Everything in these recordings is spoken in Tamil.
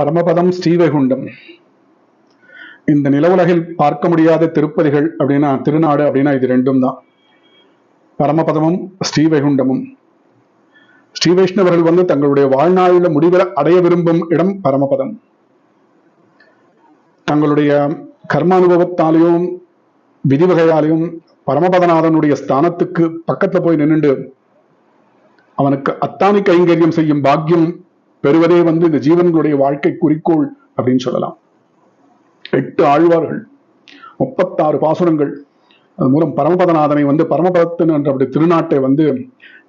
பரமபதம் ஸ்ரீவைகுண்டம். இந்த நிலவுலகில் பார்க்க முடியாத திருப்பதிகள் அப்படின்னா திருநாடு அப்படின்னா இது ரெண்டும் தான். பரமபதமும் ஸ்ரீவைகுண்டமும். ஸ்ரீ வைஷ்ணவர்கள் வந்து தங்களுடைய வாழ்நாளில் முடிவில் அடைய விரும்பும் இடம் பரமபதம். தங்களுடைய கர்மானுபவத்தாலையும் விதிவகையாலையும் பரமபதநாதனுடைய ஸ்தானத்துக்கு பக்கத்துல போய் நின்றுண்டு அவனுக்கு அத்தானி கைங்கரியம் செய்யும் பாக்கியம் பெறுவதே வந்து இந்த ஜீவன்களுடைய வாழ்க்கை குறிக்கோள் அப்படின்னு சொல்லலாம். எட்டு ஆழ்வார்கள் முப்பத்தாறு பாசுரங்கள் அது மூலம் பரமபதநாதனை வந்து பரமபதத்தன் என்ற அப்படி திருநாட்டை வந்து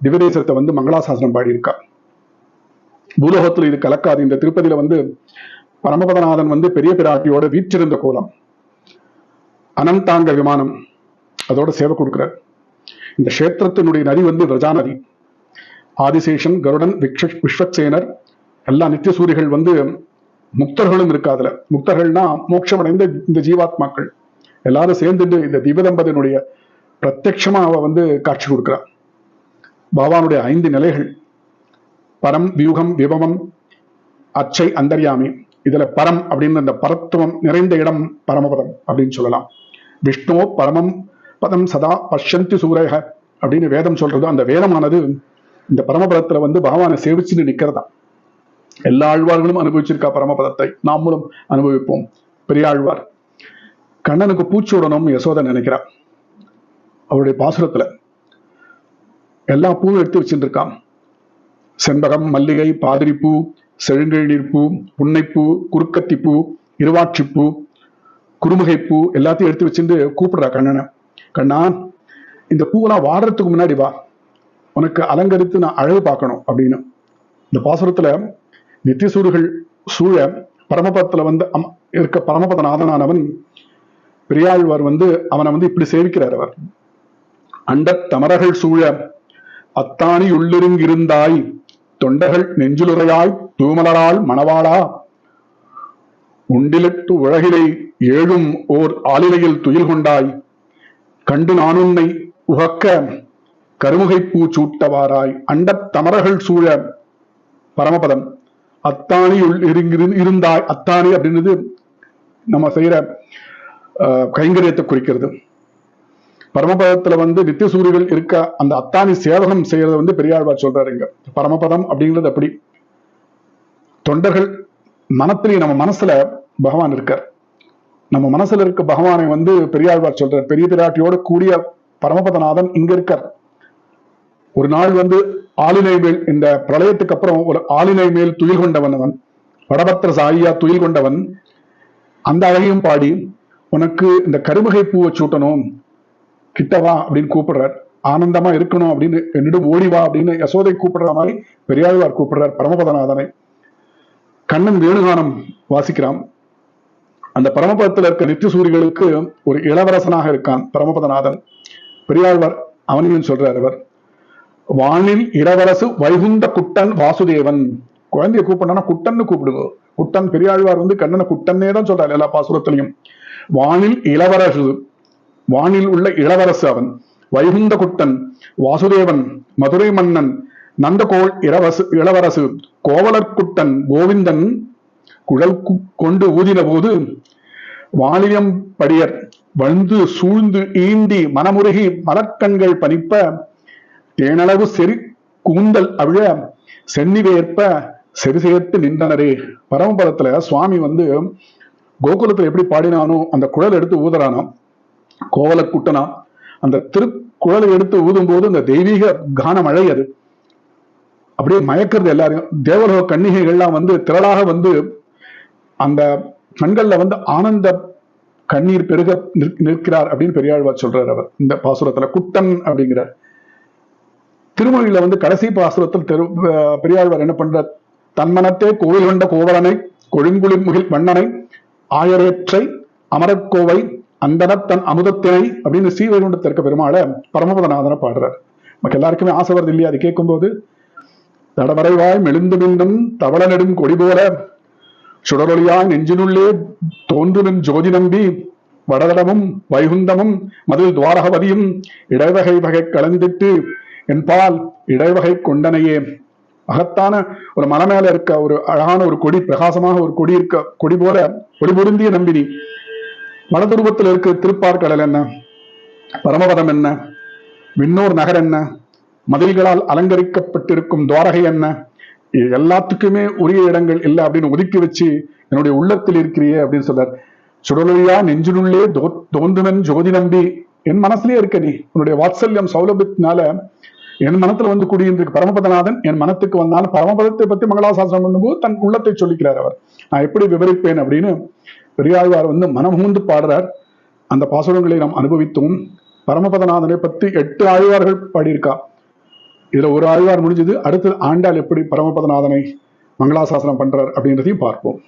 திவதேசத்தை வந்து மங்களாசாசனம் பாடியிருக்கார். பூலோகத்தில் இது கலக்காது. இந்த திருப்பதியில வந்து பரமபதநாதன் வந்து பெரிய பிராட்டியோட வீற்றிருந்த கோலம். அனந்தாங்க விமானம் அதோட சேவை கொடுக்கிறார். இந்த கஷேத்திரத்தினுடைய நதி வந்து விரஜா நதி ஆதிசேஷன் கருடன் விக்ஷ விஸ்வக்சேனர் எல்லா நித்திய சூரிகள் வந்து முக்தர்களும் இருக்கு அதுல முக்தர்கள்னா மோட்சமடைந்த இந்த ஜீவாத்மாக்கள். எல்லாரும் சேர்ந்துட்டு இந்த திவதம்பதியினுடைய பிரத்யட்சமா அவ வந்து காட்சி கொடுக்குறா. பாபானுடைய ஐந்து நிலைகள். பரம் வியூகம் விபவம் அச்சை அந்தர்யாமி. இதுல பரம் அப்படின்னு அந்த பரத்துவம் நிறைந்த இடம் பரமபதம் அப்படின்னு சொல்லலாம். விஷ்ணு பரமம் பதம் சதா பஷ்யந்தி சூரக அப்படின்னு வேதம் சொல்றது அந்த வேதமானது இந்த பரமபதத்துல வந்து பகவானை சேவிச்சுன்னு நிக்கிறதா எல்லா ஆழ்வார்களும் அனுபவிச்சிருக்கா பரமபதத்தை? நாமளும் அனுபவிப்போம். பெரியாழ்வார் கண்ணனுக்கு பூச்சி விடணும் யசோதை நினைக்கிறா. அவருடைய பாசுரத்துல எல்லா பூவும் எடுத்து வச்சுட்டு செண்பகம் மல்லிகை பாதிரிப்பூ செழுங்கழநீர் பூ புன்னைப்பூ குறுக்கத்திப்பூ இருவாட்சிப்பூ குறுமுகைப்பூ எல்லாத்தையும் எடுத்து வச்சுட்டு கூப்பிடுறா கண்ணனை. கண்ணா இந்த பூவெல்லாம் வாடுறதுக்கு முன்னாடி வா. உனக்கு அலங்கரித்து நான் அழகு பார்க்கணும் அப்படின்னு. இந்த பாசுரத்துல நித்தியசூர்கள் சூழ பரமபதத்துல வந்து இருக்க இருக்க பரமபதநாதனானவன் பெரியாழ்வார் வந்து அவனை வந்து இப்படி சேவிக்கிறார் அவர். அண்ட தமரகள் சூழ அத்தானி உள்ளிருங்கிருந்தாய் தொண்டர்கள் நெஞ்சிலுறையாய் தூமலரால் மணவாளா. உண்டிலிட்டு உலகிலை ஏழும் ஓர் ஆளிலையில் துயில் கொண்டாய் கண்டு நானுன்னை உகக்க கருமுகைப்பூ சூட்டவாராய் அண்டத் தமரகள் சூழ பரமபதம் அத்தானி உள் இருங்கிரு- இருந்தாய். அத்தாணி அப்படின்றது நம்ம செய்யற அஹ், கைங்கரியத்தை குறிக்கிறது. பரமபதத்துல வந்து நித்தியசூரிகள் இருக்க அந்த அத்தானி சேவகம் செய்யறத வந்து பெரியாழ்வார் சொல்றாரு இங்க. பரமபதம் அப்படிங்கிறது அப்படி. தொண்டர்கள் மனத்திலேயே நம்ம மனசுல பகவான் இருக்கார். நம்ம மனசுல இருக்க பகவானை வந்து பெரியாழ்வார் சொல்றார். பெரிய பிராட்டியோட கூடிய பரமபதநாதன் இங்க இருக்கார். ஒரு நாள் வந்து ஆளினை மேல் இந்த பிரளயத்துக்கு அப்புறம் ஒரு ஆளினை மேல் துயில் கொண்டவன் அவன் வடபத்திர சாயியா துயில் கொண்டவன் அந்த அழகையும் பாடி உனக்கு இந்த கருமுகை பூவை சூட்டணும் கிட்டவா அப்படின்னு கூப்பிடுறார். ஆனந்தமா இருக்கணும் அப்படின்னு என்னிடம் ஓடி வா அப்படின்னு யசோதை கூப்பிடுற மாதிரி பெரியாழ்வார் கூப்பிடுறார் பரமபதநாதனை. கண்ணன் வேணுகானம் வாசிக்கிறான். அந்த பரமபதத்தில் இருக்க நித்தியசூரிகளுக்கு ஒரு இளவரசனாக இருக்கான் பரமபதநாதன். பெரியாழ்வார் அவனையும் சொல்றார் அவர். வானில் இளவரசு வைகுந்த குட்டன் வாசுதேவன். குழந்தைய கூப்பிடனா குட்டன்னு கூப்பிடுங்க. குட்டன் பெரியாழ்வார் வந்து கண்ணனை குட்டன்னே தான் சொல்றாரு எல்லா பாசுரத்திலையும். வானில் இளவரசு வானில் உள்ள இளவரசு அவன். வைகுந்த குட்டன் வாசுதேவன் மதுரை மன்னன் நந்தகோள் இளவரசு இளவரசு கோவலர்குட்டன் கோவிந்தன் குழல் கு- கொண்டு ஊதின போது வாலியம் படியர் வந்து சூழ்ந்து ஈண்டி மனமுருகி மலக்கண்கள் பனிப்ப ஏனளவு செறி கூந்தல் அவிழ சென்னி வேற்ப செறி நின்றனரே. பரமபதத்துல சுவாமி வந்து கோகுலத்துல எப்படி பாடினானோ அந்த குழல் எடுத்து ஊதுறானாம். கோவல குட்டனா. அந்த திருக்குழலை எடுத்து ஊதும் போது அந்த தெய்வீக கான மழை அது. அப்படியே மயக்கிறது எல்லாரையும். தேவலோக கன்னிகைகள்லாம் வந்து திரளாக வந்து அந்த கண்கள்ல வந்து ஆனந்த கண்ணீர் பெருக நிற்கிறார் அப்படின்னு பெரியாழ்வார் சொல்றார் அவர். இந்த பாசுரத்துல குட்டன் அப்படிங்கிறார். திருமொழியில வந்து கடைசி பாசுரத்தில் தெரு பெரியாழ்வார் என்ன பண்ற தன்மனத்தே கோவில் கொண்ட கோவலனை கொழுங்குளி முகில் வண்ணனை ஆயரேற்றை அமரக்கோவை அந்தனத் தன் அமுதத்தினை அப்படின்னு ஸ்ரீவைகுண்டத்தில் இருக்க பெருமாளை பரமபதநாதனை பாடுறார். நமக்கு எல்லாருக்குமே ஆசை வருது இல்லையா? அது கேட்கும்போது தடவரைவாய் மெழுந்து மின்னும் தவள நெடும் கொடி போல சுடரொளியாய் நெஞ்சினுள்ளே தோன்றுமின் ஜோதி நம்பி வடதடமும் வைகுந்தமும் மதில் துவாரகவதியும் இடவகை வகை கலந்திட்டு என்பால் இடைவகை கொண்டனையே. மகத்தான ஒரு மலை மேல இருக்க ஒரு அழகான ஒரு கொடி பிரகாசமாக ஒரு கொடி இருக்க கொடி போல ஒரு பொருந்திய நம்பினி. வடதுருவத்தில் இருக்க திருப்பார்கடல் என்ன? பரமபதம் என்ன? விண்ணோர் நகர் என்ன? மதில்களால் அலங்கரிக்கப்பட்டிருக்கும் துவாரகை என்ன? இது எல்லாத்துக்குமே உரிய இடங்கள் இல்லை அப்படின்னு ஒதுக்கி வச்சு என்னுடைய உள்ளத்தில் இருக்கிறியே அப்படின்னு சொல்றார் சுடலொழியா நெஞ்சினுள்ளே தோ தோன்றுமென் ஜோதி நம்பி. என் மனசுலயே இருக்க நீ. உன்னுடைய வாத்சல்யம் சௌலபியத்தினால என் மனத்துல வந்து குடியிருக்கு பரமபதநாதன். என் மனத்துக்கு வந்தாலும் பரமபதத்தை பத்தி மங்களாசாசனம் பண்ணும்போது தன் உள்ளத்தை சொல்லிக்கிறார் அவர். நான் எப்படி விவரிப்பேன் அப்படின்னு பெரியாழ்வார் வந்து மனமுந்து பாடுறார். அந்த பாசுரங்களை நாம் அனுபவித்தோம். பரமபதநாதனை பத்தி எட்டு ஆழ்வார்கள் பாடியிருக்கா. இதுல ஒரு ஆழ்வார் முடிஞ்சது அடுத்து ஆண்டாள் எப்படி பரமபதநாதனை மங்களாசாசனம் பண்றார் அப்படின்றதையும் பார்ப்போம்.